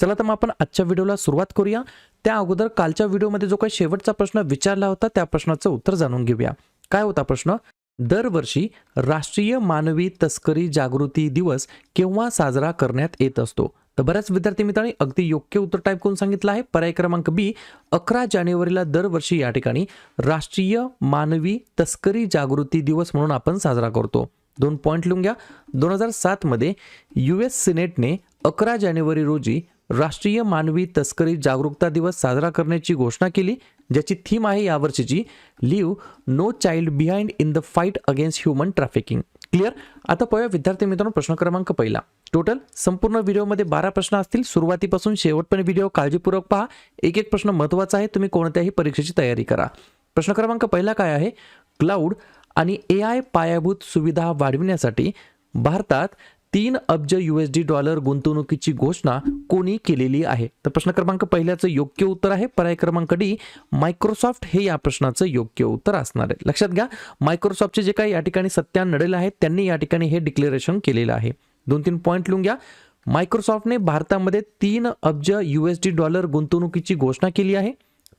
चला तर मग आपण आजच्या व्हिडिओला सुरुवात करूया. त्या अगोदर कालच्या व्हिडिओमध्ये जो काही शेवटचा प्रश्न विचारला होता त्या प्रश्नाचं उत्तर जाणून घेऊया. काय होता प्रश्न? दरवर्षी राष्ट्रीय मानवी तस्करी जागृती दिवस केव्हा साजरा करण्यात येत असतो? तर बऱ्याच विद्यार्थी मित्रांनी अगदी योग्य उत्तर टाईप करून सांगितलं आहे. पर्याय क्रमांक बी अकरा जानेवारीला दरवर्षी या ठिकाणी राष्ट्रीय मानवी तस्करी जागृती दिवस म्हणून आपण साजरा करतो. दोन पॉईंट लिहून घ्या. दोन हजार सातमध्ये यू एस सिनेटने अकरा जानेवारी रोजी राष्ट्रीय मानवी तस्करी जागरूकता दिवस साजरा करण्याची घोषणा केली ज्याची थीम आहे यावर्षीची live no child behind in the fight against human trafficking. Clear? आता पाहूया विद्यार्थी मित्रांनो प्रश्न क्रमांक पहिला. टोटल संपूर्ण व्हिडिओमध्ये बारा प्रश्न असतील. सुरुवातीपासून शेवटपर्यंत व्हिडिओ काळजीपूर्वक पहा. एक एक प्रश्न महत्त्वाचा आहे. तुम्ही कोणत्याही परीक्षेची तयारी करा. प्रश्न क्रमांक पहिला काय आहे? क्लाउड आणि ए आय पायाभूत सुविधा वाढविण्यासाठी भारतात तीन अब्ज यू एस डी डॉलर गुंतवणुकीची घोषणा कोणी केलेली आहे? तर प्रश्न क्रमांक पहिल्याचं योग्य उत्तर आहे. पर्याय क्रमांक डी मायक्रोसॉफ्ट हे या प्रश्नाचं योग्य उत्तर असणार आहे. लक्षात घ्या मायक्रोसॉफ्टचे जे काही या ठिकाणी सत्या नडेल आहेत त्यांनी या ठिकाणी हे डिक्लेरेशन केलेलं आहे. दोन तीन पॉईंट लिहून घ्या. मायक्रोसॉफ्टने भारतामध्ये तीन अब्ज यू एस डी डॉलर गुंतवणुकीची घोषणा केली आहे.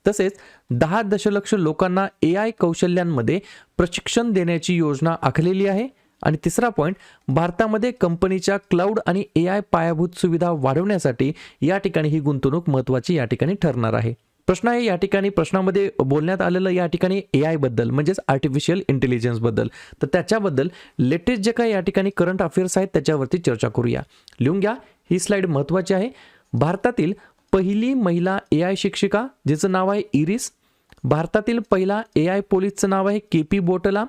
तसेच दहा दशलक्ष लोकांना ए आय कौशल्यांमध्ये प्रशिक्षण देण्याची योजना आखलेली आहे. आणि तिसरा पॉईंट भारतामध्ये कंपनीच्या क्लाउड आणि ए आय पायाभूत सुविधा वाढवण्यासाठी या ठिकाणी ही गुंतवणूक महत्त्वाची या ठिकाणी ठरणार आहे. प्रश्न आहे या ठिकाणी प्रश्नामध्ये बोलण्यात आलेलं या ठिकाणी ए आयबद्दल म्हणजेच आर्टिफिशियल इंटेलिजन्सबद्दल तर त्याच्याबद्दल लेटेस्ट जे काही या ठिकाणी करंट अफेअर्स आहेत त्याच्यावरती चर्चा करूया. लिहून घ्या ही स्लाइड महत्त्वाची आहे. भारतातील पहिली महिला ए आय शिक्षिका जिचं नाव आहे इरिस. भारतातील पहिला ए आय पोलीसचं नाव आहे के पी बोटला.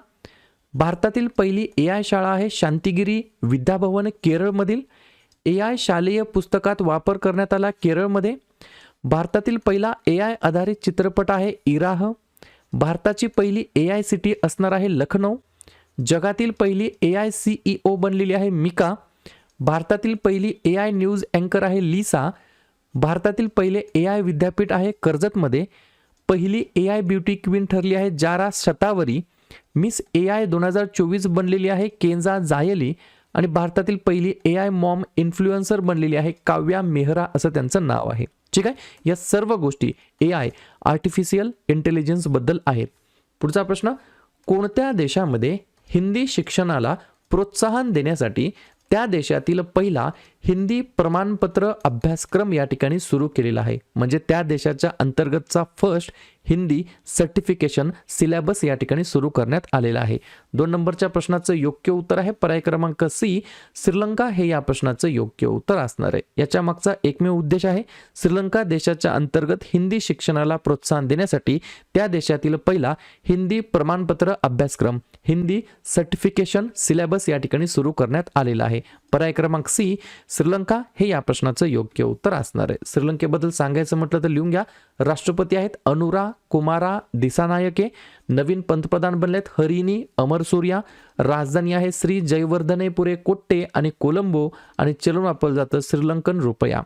भारतातील पहिली ए आय शाळा आहे शांतिगिरी विद्याभवन केरळमधील. ए आय शालेय पुस्तकात वापर करण्यात आला केरळमध्ये. भारतातील पहिला ए आय आधारित चित्रपट आहे इराह. भारताची पहिली ए आय सिटी असणार आहे लखनौ. जगातील पहिली A I C E O बनलेली आहे मिका. भारतातील पहिली ए आय न्यूज अँकर आहे लिसा. भारतातील पहिले ए आय विद्यापीठ आहे कर्जतमध्ये. पहिली ए आय ब्युटी क्वीन ठरली आहे Zara Shatavari. Miss A I दोन हजार चोवीस बनलेली आहे केंजा जायली आणि भारतातील पहिली ए आय मॉम इन्फ्लुएन्सर बनलेली आहे काव्या मेहरा असं त्यांचं नाव आहे. ठीक आहे? या सर्व गोष्टी ए आय आर्टिफिशियल इंटेलिजन्सबद्दल आहेत. पुढचा प्रश्न कोणत्या देशामध्ये हिंदी शिक्षणाला प्रोत्साहन देण्यासाठी त्या देशातील पहिला हिंदी प्रमाणपत्र अभ्यासक्रम या ठिकाणी सुरू केलेला आहे. म्हणजे त्या देशाच्या अंतर्गतचा फर्स्ट हिंदी सर्टिफिकेशन सिलेबस या ठिकाणी सुरू करण्यात आलेला आहे. दोन नंबरच्या प्रश्नाचं योग्य उत्तर आहे. पर्याय क्रमांक सी श्रीलंका हे या प्रश्नाचं योग्य उत्तर असणार आहे. याच्या मागचा एकमेव उद्देश आहे श्रीलंका देशाच्या अंतर्गत हिंदी शिक्षणाला प्रोत्साहन देण्यासाठी त्या देशातील पहिला हिंदी प्रमाणपत्र अभ्यासक्रम हिंदी सर्टिफिकेशन सिलेबस या ठिकाणी सुरू करण्यात आलेला आहे. पर्याय क्रमांक सी श्रीलंका हे या प्रश्नाचं योग्य उत्तर असणार आहे. श्रीलंकेबद्दल सांगायचं म्हटलं तर लिहून घ्या. राष्ट्रपती आहेत अनुरा कुमारा दिसानायके नवीन पंतप्रधान बनलेत हरिणी अमरसूर्या राजधानी आहे श्री जयवर्धनेपुरे कोट्टे आणि कोलंबो आणि चलन वापरलं जातं श्रीलंकन रुपया.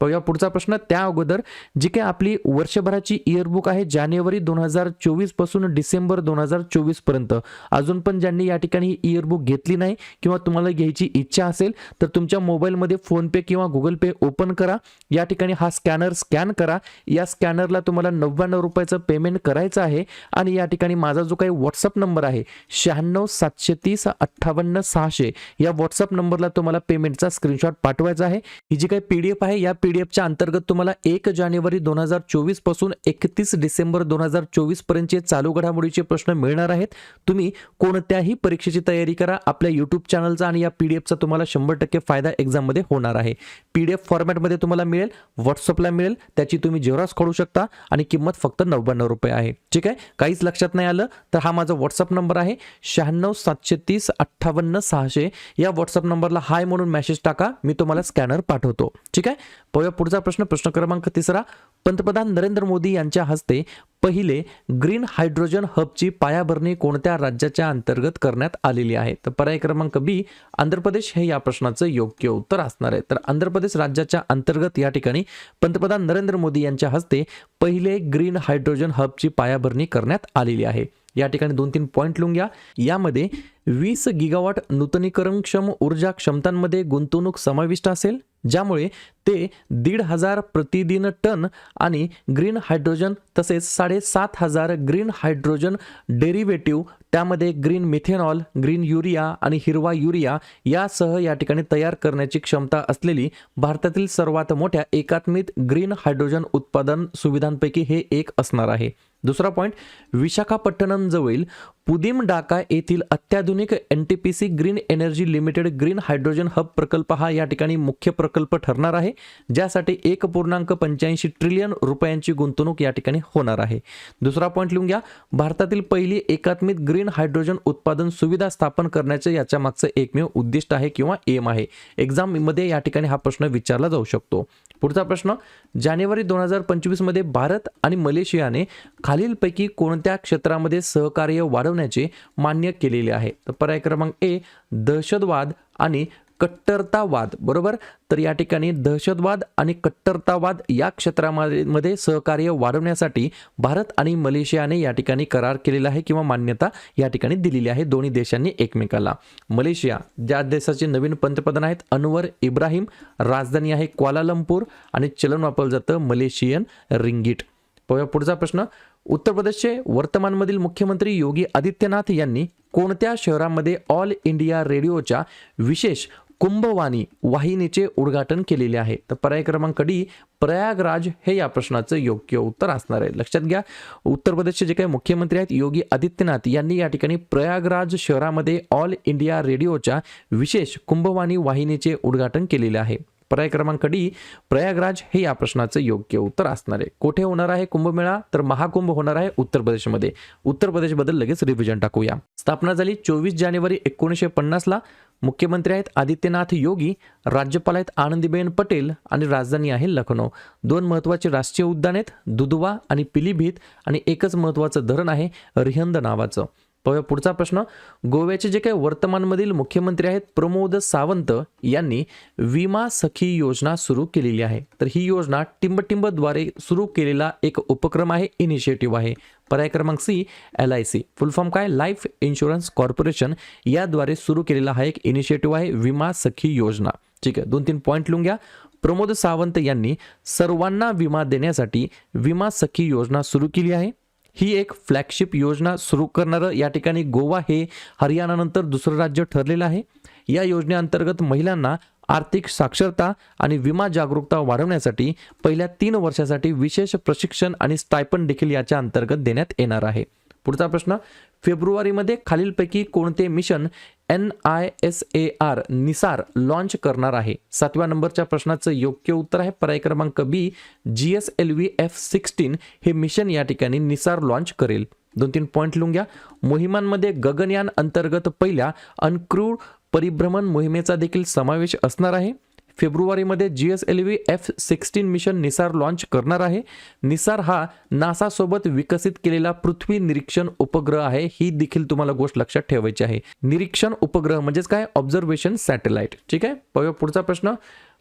पाहूया पुढचा प्रश्न त्या अगोदर जी काही आपली वर्षभराची इयरबुक आहे जानेवारी दोन हजार चोवीसपासून डिसेंबर दोन हजार चोवीसपर्यंत. अजून पण ज्यांनी या ठिकाणी इयरबुक घेतली नाही किंवा तुम्हाला घ्यायची इच्छा असेल तर तुमच्या मोबाईलमध्ये फोनपे किंवा गुगल पे ओपन करा. या ठिकाणी हा स्कॅनर स्कॅन करा. या स्कॅनरला तुम्हाला नव्याण्णव रुपयाचं पेमेंट करायचं आहे आणि या ठिकाणी माझा जो काही व्हॉट्सअप नंबर आहे शहाण्णव सातशे तीस अठ्ठावन्न सहाशे या व्हॉट्सअप नंबरला तुम्हाला पेमेंटचा स्क्रीनशॉट पाठवायचा आहे. ही जी काही पी डी एफ आहे या पी डी एफच्या अंतर्गत तुम्हाला एक जानेवारी दोन हजार चोवीसपासून एकतीस डिसेंबर दोन हजार चोवीस पर्यंतचे चालू घडामोडीचे प्रश्न मिळणार आहेत. तुम्ही कोणत्याही परीक्षेची तयारी करा. आपल्या युट्यूब चॅनलचा आणि या पी डी एफचा तुम्हाला शंभर टक्के फायदा एक्झाममध्ये होणार आहे. पी डी एफ फॉर्मॅटमध्ये तुम्हाला मिळेल व्हॉट्सअपला मिळेल त्याची तुम्ही जेवरास काढू शकता आणि किंमत फक्त नव्याण्णव रुपये आहे. ठीक आहे? काहीच लक्षात नाही आलं? तर हा माझा व्हॉट्सअप नंबर आहे. शहाण्णव सातशे तीस अठ्ठावन्न सहाशे. या व्हॉट्सअप नंबरला हाय म्हणून मेसेज टाका. मी तुम्हाला स्कॅनर पाठवतो. ठीक आहे? पाहूया पुढचा प्रश्न. प्रश्न क्रमांक तिसरा. पंतप्रधान नरेंद्र मोदी यांच्या हस्ते पहिले ग्रीन हायड्रोजन हबची पायाभरणी कोणत्या राज्याच्या अंतर्गत करण्यात आलेली आहे? तर पर्याय क्रमांक बी आंध्र प्रदेश हे या प्रश्नाचं योग्य उत्तर असणार आहे. तर आंध्र प्रदेश राज्याच्या अंतर्गत या ठिकाणी पंतप्रधान नरेंद्र मोदी यांच्या हस्ते पहिले ग्रीन हायड्रोजन हबची पायाभरणी करण्यात आलेली आहे. या ठिकाणी दोन तीन पॉईंट लिहून घ्या. यामध्ये वीस गिगावॉट नूतनीकरणक्षम ऊर्जा क्षमतांमध्ये गुंतवणूक समाविष्ट असेल. ज्यामुळे ते दीड हजार प्रतिदिन टन आणि ग्रीन हायड्रोजन तसेच साडेसात हजार ग्रीन हायड्रोजन डेरिव्हेटिव्ह त्यामध्ये ग्रीन मिथेनॉल ग्रीन युरिया आणि हिरवा युरिया यासह या ठिकाणी तयार करण्याची क्षमता असलेली भारतातील सर्वात मोठ्या एकात्मिक ग्रीन हायड्रोजन उत्पादन सुविधांपैकी हे एक असणार आहे. दुसरा पॉईंट विशाखापट्टणम जवळील पुदिम डाका येथील अत्याधुनिक N T P C green energy limited green hydrogen hub प्रकल्प हा या ठिकाणी मुख्य प्रकल्प ठरणार आहे ज्यासाठी एक पूर्णांक पंच्याऐंशी ट्रिलियन रुपयांची गुंतवणूक या ठिकाणी होणार आहे. दुसरा पॉईंट लिहून घ्या. भारतातील पहिली एकात्मिक ग्रीन हायड्रोजन उत्पादन सुविधा स्थापन करण्याचे याच्या मागचं एकमेव उद्दिष्ट आहे किंवा एम आहे. एक्झाममध्ये या ठिकाणी हा प्रश्न विचारला जाऊ शकतो. पुढचा प्रश्न जानेवारी दोन हजार पंचवीसमध्ये भारत आणि मलेशियाने खालीलपैकी कोणत्या क्षेत्रामध्ये सहकार्य वाढवण्याचे मान्य केलेले आहे. तर पर्याय क्रमांक ए दहशतवाद आणि कट्टरतावाद. बरोबर? तर या ठिकाणी दहशतवाद आणि कट्टरतावाद या क्षेत्रामध्ये मध्ये सहकार्य वाढवण्यासाठी भारत आणि मलेशियाने या ठिकाणी करार केलेला आहे किंवा मान्यता या ठिकाणी दिलेली आहे दोन्ही देशांनी एकमेकाला. मलेशिया ज्या देशाचे नवीन पंतप्रधान आहेत अनवर इब्राहिम राजधानी आहे क्वालालंपूर आणि चलन वापरलं जातं मलेशियन रिंगीट. पुढचा प्रश्न. उत्तर प्रदेशचे वर्तमानमधील मुख्यमंत्री योगी आदित्यनाथ यांनी कोणत्या शहरामध्ये ऑल इंडिया रेडिओच्या विशेष कुंभवाणी वाहिनीचे उद्घाटन केलेले आहे? तर पर्याय क्रमांक डी प्रयागराज हे या प्रश्नाचं योग्य उत्तर असणार आहे. लक्षात घ्या उत्तर प्रदेशचे जे काही मुख्यमंत्री आहेत योगी आदित्यनाथ यांनी या ठिकाणी प्रयागराज शहरामध्ये ऑल इंडिया रेडिओच्या विशेष कुंभवाणी वाहिनीचे उद्घाटन केलेले आहे. पर्याय क्रमांक डी प्रयागराज हे या प्रश्नाचं योग्य उत्तर असणार आहे. कुठे होणार आहे कुंभमेळा? तर महाकुंभ होणार आहे उत्तर प्रदेशमध्ये. उत्तर प्रदेशबद्दल लगेच रिव्हिजन टाकूया. स्थापना झाली चोवीस जानेवारी एकोणीसशे पन्नासला मुख्यमंत्री आहेत आदित्यनाथ योगी राज्यपाल आहेत आनंदीबेन पटेल आणि राजधानी आहे लखनौ. दोन महत्त्वाचे राष्ट्रीय उद्यान आहेत दुधवा आणि पिलीभीत आणि एकच महत्त्वाचं धरण आहे रिहंद नावाचं. पाहूया पुढचा प्रश्न. गोव्याचे जे काही वर्तमानमधील मुख्यमंत्री आहेत प्रमोद सावंत यांनी विमा सखी योजना सुरू केलेली आहे. तर ही योजना टिंबटिंबद्वारे सुरू केलेला एक उपक्रम आहे इनिशिएटिव्ह आहे. पर्याय क्रमांक C L I C. Full form काय? लाईफ इन्शुरन्स कॉर्पोरेशन याद्वारे सुरू केलेला हा एक इनिशिएटिव्ह आहे विमा सखी योजना. ठीक आहे दोन तीन पॉईंट लिहून घ्या. प्रमोद सावंत यांनी सर्वांना विमा देण्यासाठी विमा सखी योजना सुरू केली आहे. ही एक फ्लॅगशिप योजना सुरू करणारं या ठिकाणी गोवा हे हरियाणानंतर दुसरं राज्य ठरलेलं आहे. या योजनेअंतर्गत महिलांना आर्थिक साक्षरता आणि विमा जागरूकता वाढवण्यासाठी पहिल्या तीन वर्षासाठी विशेष प्रशिक्षण आणि स्टायपन देखील याच्या अंतर्गत देण्यात येणार आहे. पुढचा प्रश्न फेब्रुवारीमध्ये खालीलपैकी कोणते mission N I S A R NISAR launch करणार आहे. सातव्या नंबरच्या प्रश्नाचं योग्य उत्तर आहे. पर्याय क्रमांक B G S L V F sixteen हे मिशन या ठिकाणी निसार लॉन्च करेल. दोन तीन पॉईंट लिहून घ्या. मोहिमांमध्ये गगनयान अंतर्गत पहिल्या अनक्रूड परिभ्रमण मोहिमेचा देखील समावेश असणार आहे. फेब्रुवारीमध्ये G S L V F sixteen mission NISAR launch करणार आहे. निसार हा नासासोबत विकसित केलेला पृथ्वी निरीक्षण उपग्रह आहे. ही देखील तुम्हाला गोष्ट लक्षात ठेवायची आहे. निरीक्षण उपग्रह म्हणजेच काय? ऑब्झर्वेशन सॅटेलाइट ठीक आहे? पाहूया पुढचा प्रश्न.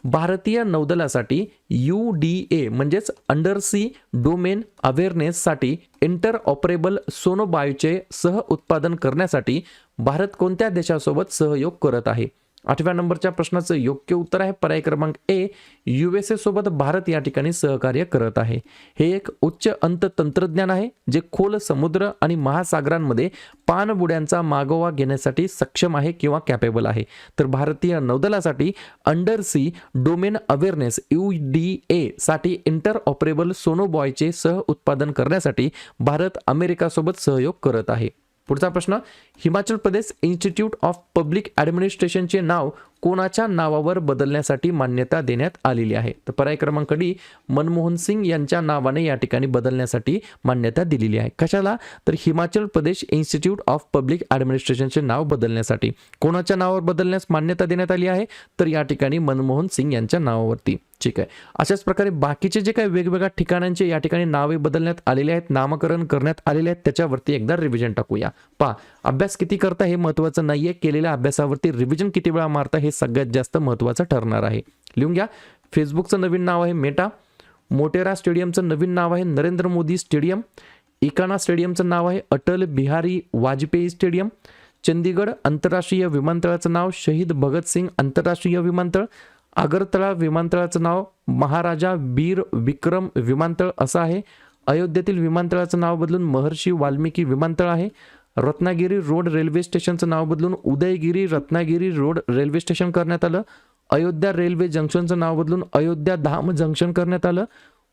भारतीय नौदलासाठी यू डी ए म्हणजेच अंडर सी डोमेन अवेअरनेससाठी इंटर ऑपरेबल सोनोबायोचे सह उत्पादन करण्यासाठी भारत कोणत्या देशासोबत सहयोग करत आहे? आठव्या नंबरच्या प्रश्नाचं योग्य उत्तर आहे. पर्याय क्रमांक ए यू एस सोबत भारत या ठिकाणी सहकार्य करत आहे. हे एक उच्च अंत तंत्रज्ञान आहे जे खोल समुद्र आणि महासागरांमध्ये पाणबुड्यांचा मागोवा घेण्यासाठी सक्षम आहे किंवा कॅपेबल आहे. तर भारतीय नौदलासाठी under sea domain awareness U D A साठी इंटर ऑपरेबल सोनोबॉयचे सह उत्पादन करण्यासाठी भारत अमेरिकासोबत सहयोग करत आहे. पुढचा प्रश्न Himachal Pradesh institute of public ॲडमिनिस्ट्रेशनचे नाव कोणाच्या नावावर बदलण्यासाठी मान्यता देण्यात आलेली आहे. तर पर्याय क्रमांक डी मनमोहन सिंग यांच्या नावाने या ठिकाणी बदलण्यासाठी मान्यता दिलेली आहे. कशाला? तर Himachal Pradesh institute of public ॲडमिनिस्ट्रेशनचे नाव बदलण्यासाठी. कोणाच्या नावावर बदलण्यास मान्यता देण्यात आली आहे? तर या ठिकाणी मनमोहन सिंग यांच्या नावावरती. ठीक आहे. अशाच प्रकारे बाकीचे जे काही वेगवेगळ्या ठिकाणांचे या ठिकाणी नावे बदलण्यात आलेले आहेत नामकरण करण्यात आलेले आहेत त्याच्यावरती एकदा रिव्हिजन टाकूया. पा अभ्यास किती करता हे महत्त्वाचं नाहीये. केलेल्या अभ्यासावरती रिव्हिजन किती वेळा मारता हे सगळ्यात जास्त महत्त्वाचं ठरणार आहे. लिहून घ्या. फेसबुकचं नवीन नाव आहे मेटा. मोटेरा स्टेडियमचं नवीन नाव आहे नरेंद्र मोदी स्टेडियम. इकाना स्टेडियमचं नाव आहे अटल बिहारी वाजपेयी स्टेडियम. चंदीगड आंतरराष्ट्रीय विमानतळाचं नाव शहीद भगतसिंग आंतरराष्ट्रीय विमानतळ. आगरतळा विमानतळाचं नाव महाराजा बीर विक्रम विमानतळ असं आहे. अयोध्येतील विमानतळाचं नाव बदलून महर्षी वाल्मिकी विमानतळ आहे. रत्नागिरी रोड रेल्वे स्टेशनचं नाव बदलून Udaygiri Ratnagiri road railway station करण्यात आलं. अयोध्या रेल्वे जंक्शनचं नाव बदलून अयोध्या धाम जंक्शन करण्यात आलं.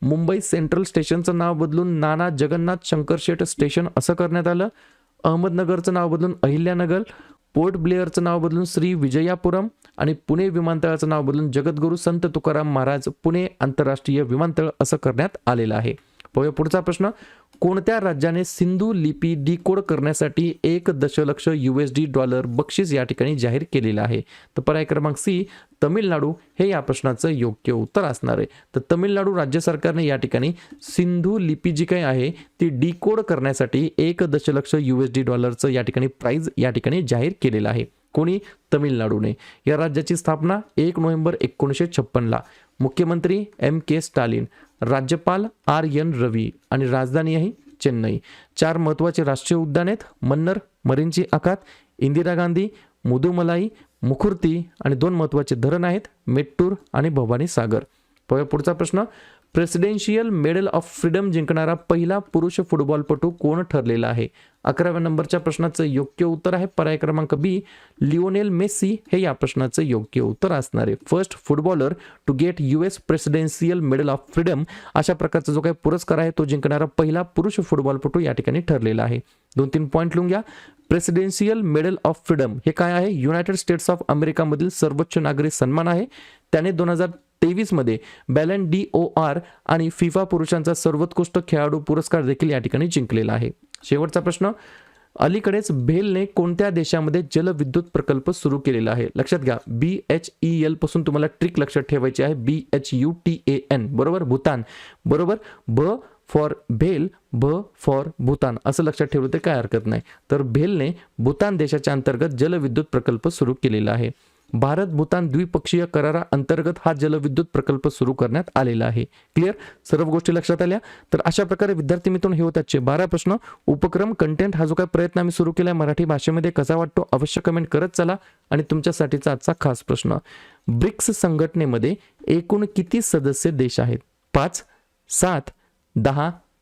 मुंबई सेंट्रल स्टेशनचं नाव बदलून नाना जगन्नाथ शंकरशेठ स्टेशन असं करण्यात आलं. अहमदनगरचं नाव बदलून अहिल्यानगर पोर्ट ब्लेअरचं नाव बदलून श्री विजयापुरम आणि पुणे विमानतळाचं नाव बदलून जगद्गुरू संत तुकाराम महाराज पुणे आंतरराष्ट्रीय विमानतळ असं करण्यात आलेलं आहे. पाहूया पुढचा प्रश्न. कोणत्या राज्याने सिंधू लिपी डिकोड करण्यासाठी एक दशलक्ष यू एस डी डॉलर बक्षीस या ठिकाणी जाहीर केलेलं आहे? तर पर्याय क्रमांक सी तमिळनाडू. हे या प्रश्नाचं योग्य उत्तर असणार आहे. तर तमिळनाडू राज्य सरकारने या ठिकाणी सिंधू लिपी जी काही आहे ती डिकोड करण्यासाठी एक दशलक्ष यू एस डी डॉलरचं या ठिकाणी प्राईज या ठिकाणी जाहीर केलेलं आहे. कोणी? तमिळनाडूने. या राज्याची स्थापना एक नोव्हेंबर एकोणीसशे छप्पनला. मुख्यमंत्री एम के स्टालिन. राज्यपाल आर एन रवी आणि राजधानी आहे चेन्नई. चार महत्त्वाचे राष्ट्रीय उद्यान आहेत. मन्नर मरीनची आखात इंदिरा गांधी मुदुमलाई मुखुर्ती आणि दोन महत्त्वाचे धरण आहेत. मेट्टूर आणि भवानी सागर पुढचा प्रश्न प्रेसिडेन्शियल मेडल ऑफ फ्रीडम जिंकणारा पहिला पुरुष फुटबॉलपटू कोण ठरलेला आहे? अकराव्या नंबरच्या प्रश्नाचं योग्य उत्तर आहे पर्याय क्रमांक बी लिओनेल मेस्सी हे या प्रश्नाचं योग्य उत्तर असणार आहे. First footballer to get U S presidential medal of freedom अशा प्रकारचा जो काही पुरस्कार आहे तो जिंकणारा पहिला पुरुष फुटबॉलपटू या ठिकाणी ठरलेला आहे. दोन तीन पॉईंट लिहून घ्या. प्रेसिडेन्शियल मेडल ऑफ फ्रीडम हे काय आहे? युनायटेड स्टेट्स ऑफ अमेरिकामधील सर्वोच्च नागरी सन्मान आहे. त्याने दोन हजार तेवीसमध्ये बॅलन डी ओ आर आणि फिफा पुरुषांचा सर्वोत्कृष्ट खेळाडू पुरस्कार देखील या ठिकाणी जिंकलेला आहे. शेवटचा प्रश्न अलीकडेच भेलने कोणत्या देशामध्ये जलविद्युत प्रकल्प सुरू केलेला आहे? लक्षात घ्या बी एच ई एलपासून तुम्हाला ट्रिक लक्षात ठेवायची आहे B H U T A N बरोबर? भूतान. बरोबर? ब फॉर भेल भ फॉर भूतान. असं लक्षात ठेवलं तर काय हरकत नाही. तर भेलने भूतान देशाच्या अंतर्गत जलविद्युत प्रकल्प सुरू केलेला आहे. भारत भूतान द्विपक्षीय करारा अंतर्गत हा जलविद्युत प्रकल्प सुरू करण्यात आलेला आहे. क्लिअर सर्व गोष्टी लक्षात आल्या? तर अशा प्रकारे विद्यार्थी मित्रांनो हे होत बारा प्रश्न. उपक्रम कंटेंट हा जो काही प्रयत्न आम्ही सुरू केला मराठी भाषेमध्ये कसा वाटतो? अवश्य कमेंट करत चला. आणि तुमच्यासाठीचा आजचा खास प्रश्न. ब्रिक्स संघटनेमध्ये एकूण किती सदस्य देश आहेत? पाच सात दहा